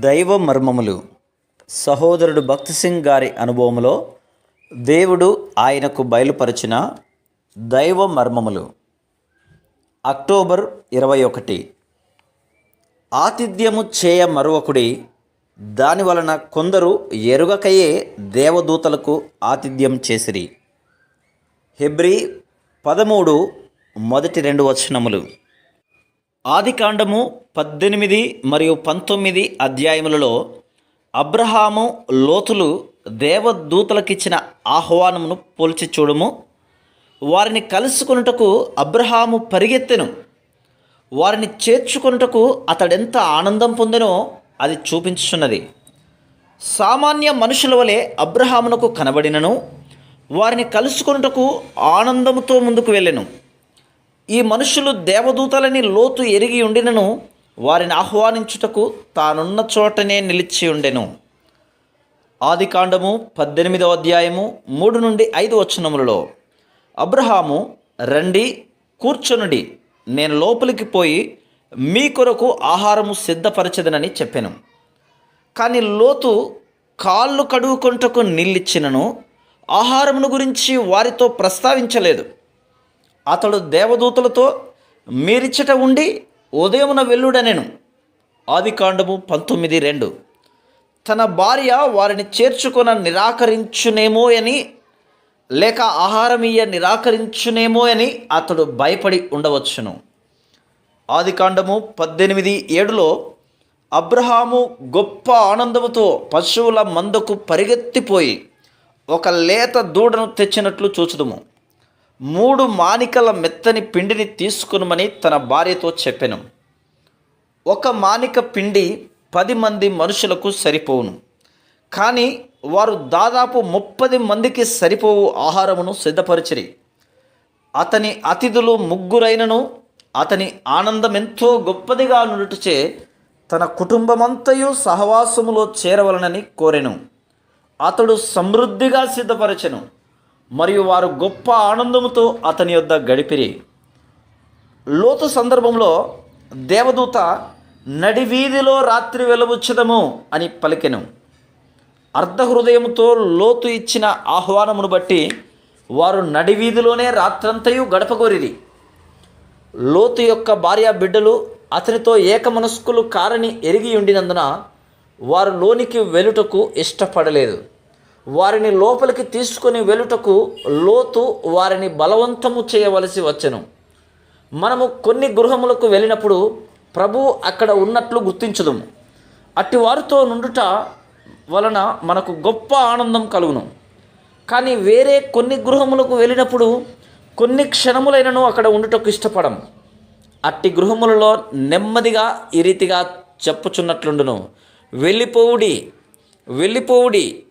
దైవ మర్మములు. సహోదరుడు భక్తి సింగ్ గారి అనుభవంలో దేవుడు ఆయనకు బయలుపరిచిన దైవ మర్మములు. అక్టోబర్ ఇరవై ఒకటి. ఆతిథ్యము చేయ మరొకడి దాని వలన కొందరు ఎరుగకయే దేవదూతలకు ఆతిథ్యం చేసిరి. హెబ్రి పదమూడు మొదటి రెండు వచనములు. ఆదికాండము పద్దెనిమిది మరియు పంతొమ్మిది అధ్యాయములలో అబ్రహాము లోతులు దేవదూతలకిచ్చిన ఆహ్వానమును పోల్చి చూడము. వారిని కలుసుకొనుటకు అబ్రహాము పరిగెత్తెను. వారిని చేర్చుకొనుటకు అతడెంత ఆనందం పొందెనో అది చూపించుచున్నది. సామాన్య మనుషుల వలె అబ్రహామునకు కనబడినను. వారిని కలుసుకొనుటకు ఆనందముతో ముందుకు వెళ్ళెను. ఈ మనుషులు దేవదూతలని లోతు ఎరిగి ఉండినను వారిని ఆహ్వానించుటకు తానున్న చోటనే నిలిచి ఉండెను. ఆదికాండము పద్దెనిమిదవ అధ్యాయము మూడు నుండి ఐదు వచనములలో అబ్రహాము రండి కూర్చొనుడి నేను లోపలికి పోయి మీ కొరకు ఆహారము సిద్ధపరచదనని చెప్పాను. కానీ లోతు కాళ్ళు కడుగుకొంటకు నీళ్ళిచ్చినను ఆహారమును గురించి వారితో ప్రస్తావించలేదు. అతడు దేవదూతలతో మీరిచ్చట ఉండి ఉదయమున వెల్లుడనెను ఆదికాండము పంతొమ్మిది రెండు. తన భార్య వారిని చేర్చుకొన నిరాకరించునేమో అని లేక ఆహారమియ్య నిరాకరించునేమో అని అతడు భయపడి ఉండవచ్చును. ఆదికాండము పద్దెనిమిది ఏడులో అబ్రహాము గొప్ప ఆనందముతో పశువుల మందకు పరిగెత్తిపోయి ఒక లేత దూడను తెచ్చినట్లు చూచుదుము. మూడు మానికల మెత్తని పిండిని తీసుకునమని తన భార్యతో చెప్పెను. ఒక మానిక పిండి పది మంది మనుషులకు సరిపోవును. కానీ వారు దాదాపు ముప్పది మందికి సరిపోవు ఆహారమును సిద్ధపరిచిరి. అతని అతిథులు ముగ్గురైనను అతని ఆనందం ఎంతో గొప్పదిగా నుండుటచే తన కుటుంబమంతయు సహవాసములో చేరవలనని కోరెను. అతడు సమృద్ధిగా సిద్ధపరచెను. మరియు వారు గొప్ప ఆనందముతో అతని యొద్ద గడిపిరి. లోతు సందర్భంలో దేవదూత నడి వీధిలో రాత్రి వెలువచ్చదము అని పలికెను. అర్ధహృదయముతో లోతు ఇచ్చిన ఆహ్వానమును బట్టి వారు నడి వీధిలోనే రాత్రంతయు గడపగోరిది లోతు యొక్క భార్య బిడ్డలు అతనితో ఏకమనస్కులు కారని ఎరిగి ఉండినందున వారు లోనికి వెలుటకు ఇష్టపడలేదు. వారిని లోపలికి తీసుకొని వెలుటకు లోతు వారిని బలవంతము చేయవలసి వచ్చెను. మనము కొన్ని గృహములకు వెళ్ళినప్పుడు ప్రభు అక్కడ ఉన్నట్లు గుర్తించుదుము. అట్టి వారితో నుండుట వలన మనకు గొప్ప ఆనందం కలుగును. కానీ వేరే కొన్ని గృహములకు వెళ్ళినప్పుడు కొన్ని క్షణములైనను అక్కడ ఉండుటకు ఇష్టపడం. అట్టి గృహములలో నెమ్మదిగా ఈ రీతిగా చెప్పుచున్నట్లుండును. వెళ్ళిపోవుడి వెళ్ళిపోవుడి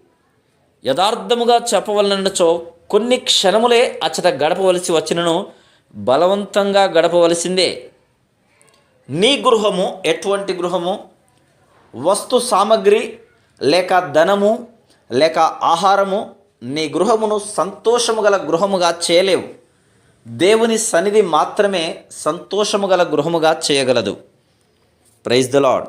యథార్థముగా చెప్పవలనచో కొన్ని క్షణములే అచ్చట గడపవలసి వచ్చినను బలవంతంగా గడపవలసిందే. నీ గృహము ఎటువంటి గృహము? వస్తు సామగ్రి లేక ధనము లేక ఆహారము నీ గృహమును సంతోషము గల గృహముగా చేయలేవు. దేవుని సన్నిధి మాత్రమే సంతోషము గల గృహముగా చేయగలదు. Praise the lord